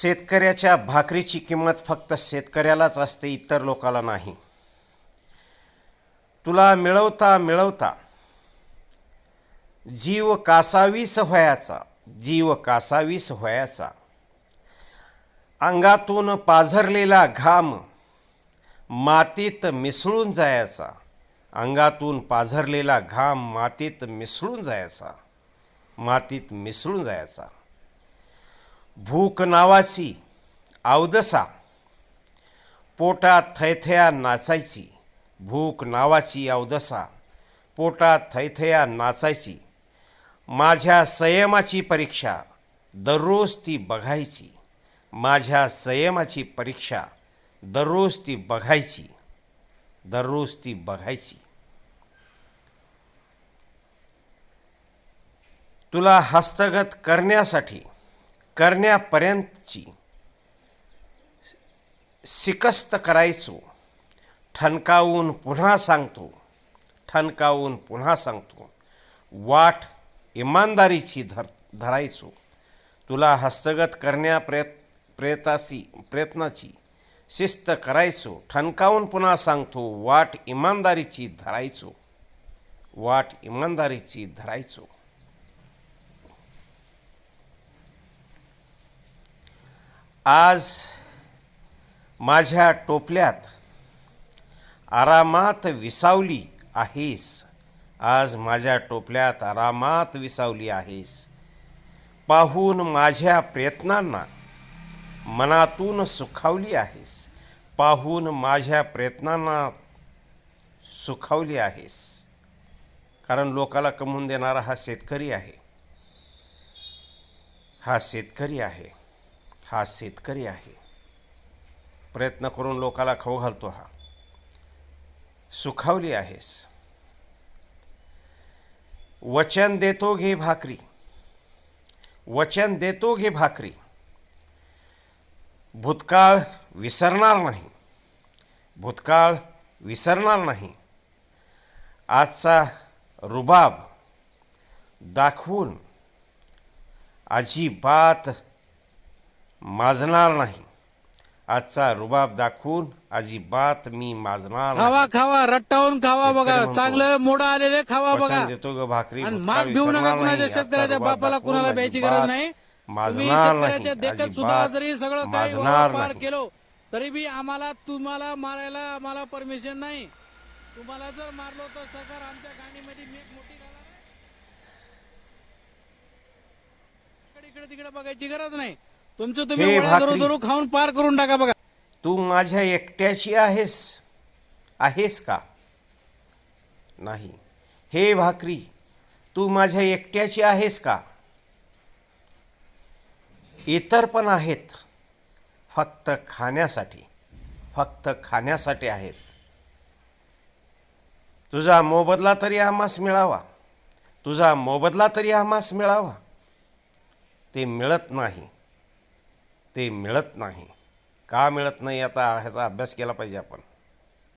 शेतकऱ्याच्या भाकरीची किंमत फक्त शेतकऱ्यालाच असते इतर लोकाला नाही. तुला मिळवता मिळवता जीव कासावीस व्हायाचा जीव कासावीस व्हायाचा. अंगातून पाझरलेला घाम मातीत मिसळून जायचा. अंगातून पाझरलेला घाम मातीत मिसळून जायचा. मातीत मिसळून जायचा. भूक नावाची अवदसा पोटात थैथया नाचायची भूक नावाची अवदसा पोटात थैथया नाचायची माझ्या संयमाची परीक्षा दररोज ती बघायची. माझ्या संयमाची परीक्षा दररोज ती बघायची दररोज ती बघायची. तुला हस्तगत करण्यासाठी करण्यापर्यंतची शिकस्त करायचो. ठणकावून पुन्हा सांगतो. ठणकावून पुन्हा सांगतो. वाट इमानदारीची धर धरायचो. तुला हस्तगत करण्या प्रयत प्रयताची प्रयत्नाची शिस्त करायचो. ठणकावून पुन्हा सांगतो. वाट इमानदारीची धरायचो. वाट इमानदारीची धरायचो. आज माझ्या टोपल्यात आरामात विसावली आहेस. आज माझ्या टोपल्यात आरामात विसावली आहेस. पाहून माझ्या प्रयत्नांना मनातून सुखावली आहेस. पाहून माझ्या प्रयत्नांना सुखावली आहेस. कारण लोकाला कमवून देणारा हा शेतकरी आहे. हा शेतकरी आहे. हा शेतकरी आहे. प्रयत्न करून लोकाला खाऊ घालतो हा. सुखावली आहेस. वचन देतो घे भाकरी. वचन देतो घे भाकरी. भूतकाळ विसरणार नाही. भूतकाळ विसरणार नाही. आजचा रुबाब दाखवून अजिबात माजणार नाही. आजचा रुबाब दाखवून अजिबात मी माजणार. खावा खावा रट्टावून खावा बघा. चांगलं मोडं आलेले खावा बघा. देतो ग भाकरी माग घेऊ नका कुणाच्या शेतकऱ्याच्या बापाला कुणाला द्यायची गरज नाही. माजणार नाही. देखत सुद्धा जरी सगळं काही माजणार पार नाही. केलं तरी बी आम्हाला तुम्हाला मारायला आम्हाला परमिशन नाही. तुम्हाला जर मारलो तर सरकार आमच्या गाडीमध्ये मीठ इकडे तिकडे बघायची गरज नाही. तुमचं तुम्ही हे भाकरी. खाऊन पार करून टाका बघा. तू माझ्या एकट्याची आहेस? आहेस का? नाही. हे भाकरी तू माझ्या एकट्याची आहेस का? इतर पण आहेत. फक्त खाण्यासाठी. फक्त खाण्यासाठी आहेत. तुझा मोबदला तरी आम्हास मिळावा. तुझा मोबदला तरी आम्हास मिळावा. ते मिळत नाही. ते मिळत नाही. का मिळत नाही आता ह्याचा अभ्यास केला पाहिजे आपण?